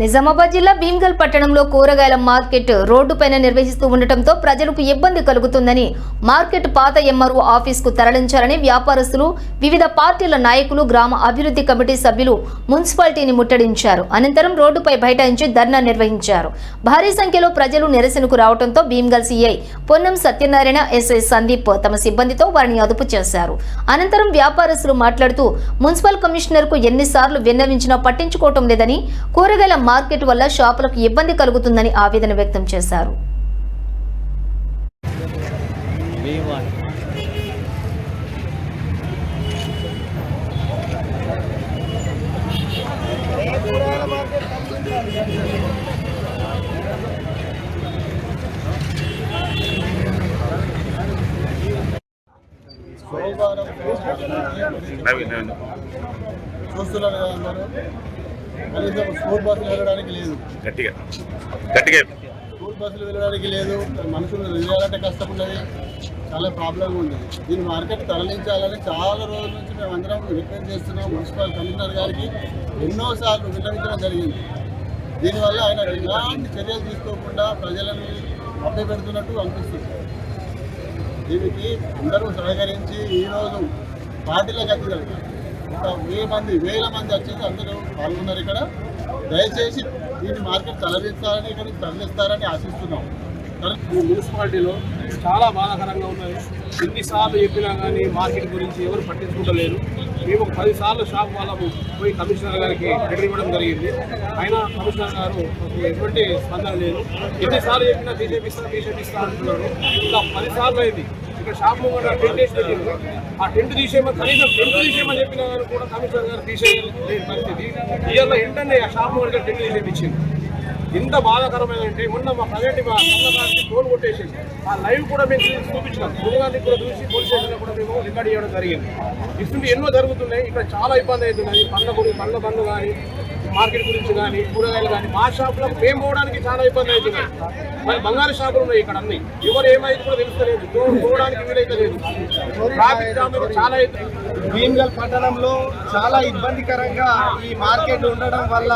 నిజామాబాద్ జిల్లా భీమ్గల్ పట్టణంలో కూరగాయల మార్కెట్ రోడ్డుపైన నిర్వహిస్తూ ఉండటంతో ప్రజలకు ఇబ్బంది కలుగుతుందని మార్కెట్ పాత ఎంఆర్ఓ ఆఫీస్కు తరలించాలని వ్యాపారస్తులు వివిధ పార్టీల నాయకులు గ్రామ అభివృద్ధి కమిటీ సభ్యులు మున్సిపాలిటీని ముట్టడించారు. అనంతరం రోడ్డుపై బైఠాయించి ధర్నా నిర్వహించారు. భారీ సంఖ్యలో ప్రజలు నిరసనకు రావడంతో భీమ్గల్ సీఐ పొన్నం సత్యనారాయణ ఎస్ఐ సందీప్ తమ సిబ్బందితో వారిని అదుపు చేశారు. అనంతరం వ్యాపారస్తులు మాట్లాడుతూ మున్సిపల్ కమిషనర్కు ఎన్నిసార్లు విన్నవించినా పట్టించుకోవటం లేదని కూరగాయల మార్కెట్ వల్ల షాపులకు ఇబ్బంది కలుగుతుందని ఆవేదన వ్యక్తం చేశారు. చూస్తున్నారు కదా అందరూ? కనీసం స్కూల్ బస్సులు వెళ్ళడానికి లేదు. గట్టిగా. గట్టిగా. స్కూల్ బస్సులు వెళ్ళడానికి లేదు. మనుషులు వెళ్ళాలంటే కష్టం ఉన్నది చాలా ప్రాబ్లం ఉంది. దీని మార్కెట్ తరలించాలని చాలా రోజుల నుంచి మేము అందరం రిక్వెస్ట్ చేస్తున్నాం. మున్సిపల్ కమిషనర్ గారికి ఎన్నోసార్లు విన్నవించడం జరిగింది. దీనివల్ల ఆయన ఎలాంటి చర్యలు తీసుకోకుండా ప్రజలను మభ్య పెడుతున్నట్టు అనిపిస్తుంది. దీనికి అందరూ సహకరించి ఈరోజు పార్టీలకు అతీతంగా ఒక వెయ్యి మంది వేల మంది వచ్చేసి అందరూ పాల్గొన్నారు ఇక్కడ. దయచేసి దీన్ని మార్కెట్ తరలిస్తారని ఇక్కడ తరలిస్తారని ఆశిస్తున్నాం. మున్సిపాలిటీలో చాలా బాధాకరంగా ఉన్నది. ఎన్నిసార్లు చెప్పినా కానీ మార్కెట్ గురించి ఎవరు పట్టించుకుంటలేరు. మేము పదిసార్లు షాప్ వాళ్ళము పోయి కమిషనర్ గారికి లెటర్ ఇవ్వడం జరిగింది. అయినా కమిషనర్ గారు ఎటువంటి స్పందన లేదు. ఎన్నిసార్లు చెప్పినా బీజేపీ బీజేపీ అంటున్నారు. ఇంకా పదిసార్లు అయింది. ఇక్కడ షాప్ ముంగట టెంట్ వేసి పెట్టింది ఆ టెంట్ తీసేయమని కనీసం టెంట్ తీసేయమని చెప్పిన గారు కూడా కమిషనర్ గారు తీసేయలేని పరిస్థితి. ఇవాళ వెంటనే ఆ షాప్ ముంగట టెంట్ తీసేపించింది ఎంత బాధాకరమైన అంటే మొన్న మా ప్రైవేట్ మా సన్నగారికి ఫోన్ కొట్టేసింది. ఆ లైవ్ కూడా మేము తీసి చూపించినాం. గురుగారికి కూడా చూసి పోలీస్ స్టేషన్లో కూడా మేము రికార్డ్ చేయడం జరిగింది. ఇటువంటి ఎన్నో జరుగుతున్నాయి. ఇక్కడ చాలా ఇబ్బంది అవుతున్నాయి. పండ్ల గురించి పండ్ల బండ్లు కానీ మార్కెట్ గురించి కానీ కూరగాయలు కానీ. మా షాప్లో మేము పోవడానికి చాలా ఇబ్బంది అవుతున్నాయి. మరి బంగారు షాపులు ఉన్నాయి ఇక్కడ అన్ని. ఎవరు ఏమైతే కూడా తెలుస్తుంది పోవడానికి వీలైతే లేదు ట్రాఫిక్ జామ్ చాలా భీమ్గల్ పట్టణంలో చాలా ఇబ్బందికరంగా ఈ మార్కెట్ ఉండడం వల్ల